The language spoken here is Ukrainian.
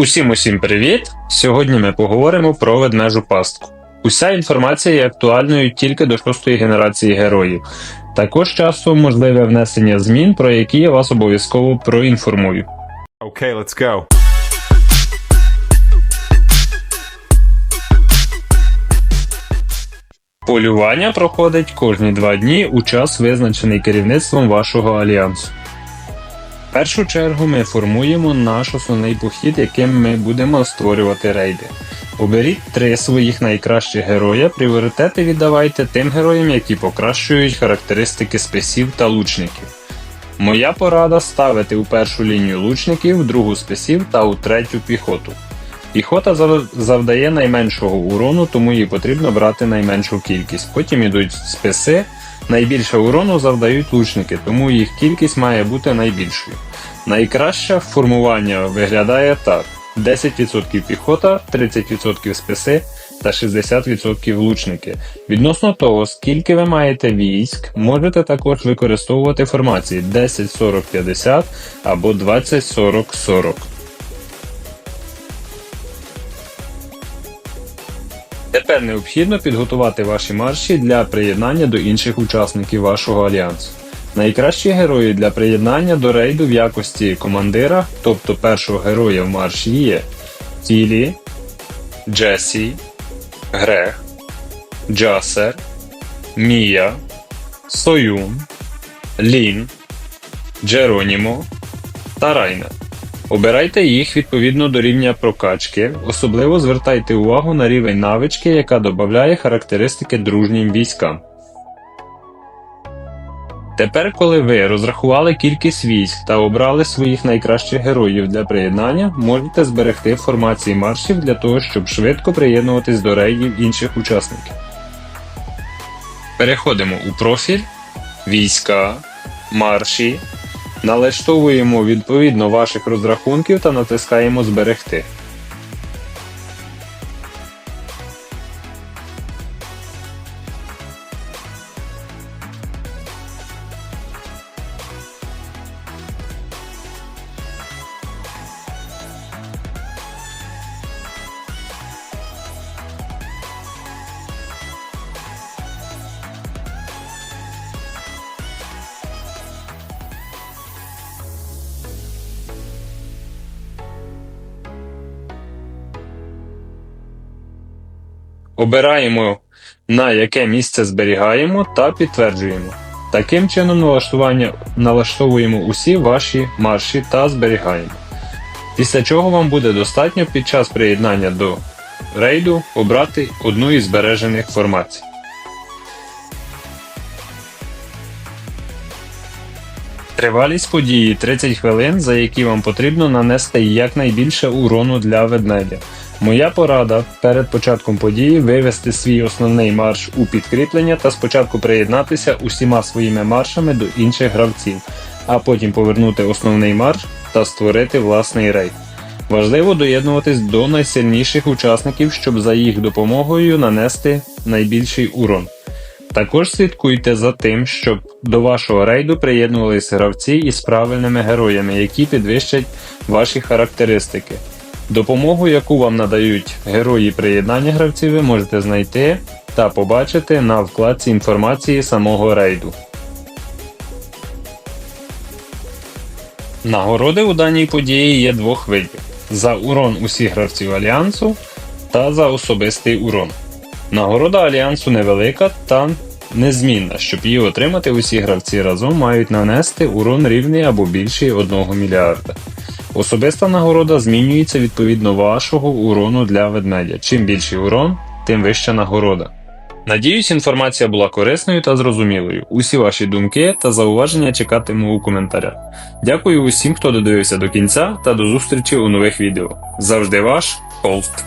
Усім усім привіт! Сьогодні ми поговоримо про ведмежу пастку. Уся інформація є актуальною тільки до шостої генерації героїв. Також часто можливе внесення змін, про які я вас обов'язково проінформую. Okay, let's go. Полювання проходить кожні два дні у час, визначений керівництвом вашого альянсу. В першу чергу ми формуємо наш основний похід, яким ми будемо створювати рейди. Оберіть три своїх найкращих героя, пріоритети віддавайте тим героям, які покращують характеристики списів та лучників. Моя порада ставити у першу лінію лучників, в другу списів та у третю піхоту. Піхота завдає найменшого урону, тому їй потрібно брати найменшу кількість. Потім ідуть списи. Найбільше урону завдають лучники, тому їх кількість має бути найбільшою. Найкраще формування виглядає так: 10% піхота, 30% списи та 60% лучники. Відносно того, скільки ви маєте військ, можете також використовувати формації 10-40-50 або 20-40-40. Тепер необхідно підготувати ваші марші для приєднання до інших учасників вашого альянсу. Найкращі герої для приєднання до рейду в якості командира, тобто першого героя в марші є Тілі, Джесі, Грех, Джасер, Мія, Союн, Лін, Джеронімо та Райнер. Обирайте їх відповідно до рівня прокачки, особливо звертайте увагу на рівень навички, яка додає характеристики дружнім військам. Тепер, коли ви розрахували кількість військ та обрали своїх найкращих героїв для приєднання, можете зберегти формації маршів для того, щоб швидко приєднуватись до рейдів інших учасників. Переходимо у профіль, війська, марші, Налаштовуємо відповідно ваших розрахунків та натискаємо Зберегти. Обираємо на яке місце зберігаємо та підтверджуємо. Таким чином налаштування налаштовуємо усі ваші марші та зберігаємо. Після чого вам буде достатньо під час приєднання до рейду обрати одну із збережених формацій. Тривалість події 30 хвилин, за які вам потрібно нанести якнайбільше урону для ведмедя. Моя порада перед початком події вивести свій основний марш у підкріплення та спочатку приєднатися усіма своїми маршами до інших гравців, а потім повернути основний марш та створити власний рейд. Важливо доєднуватись до найсильніших учасників, щоб за їх допомогою нанести найбільший урон. Також слідкуйте за тим, щоб до вашого рейду приєднувалися гравці із правильними героями, які підвищать ваші характеристики. Допомогу, яку вам надають герої приєднання гравців, ви можете знайти та побачити на вкладці інформації самого рейду. Нагороди у даній події є двох видів: за урон усіх гравців альянсу та за особистий урон. Нагорода альянсу невелика та незмінна. Щоб її отримати, усі гравці разом мають нанести урон рівний або більший 1 мільярда. Особиста нагорода змінюється відповідно вашого урону для ведмедя. Чим більший урон, тим вища нагорода. Надіюсь, інформація була корисною та зрозумілою. Усі ваші думки та зауваження чекатиму у коментарях. Дякую усім, хто додивився до кінця, та до зустрічі у нових відео. Завжди ваш Холст.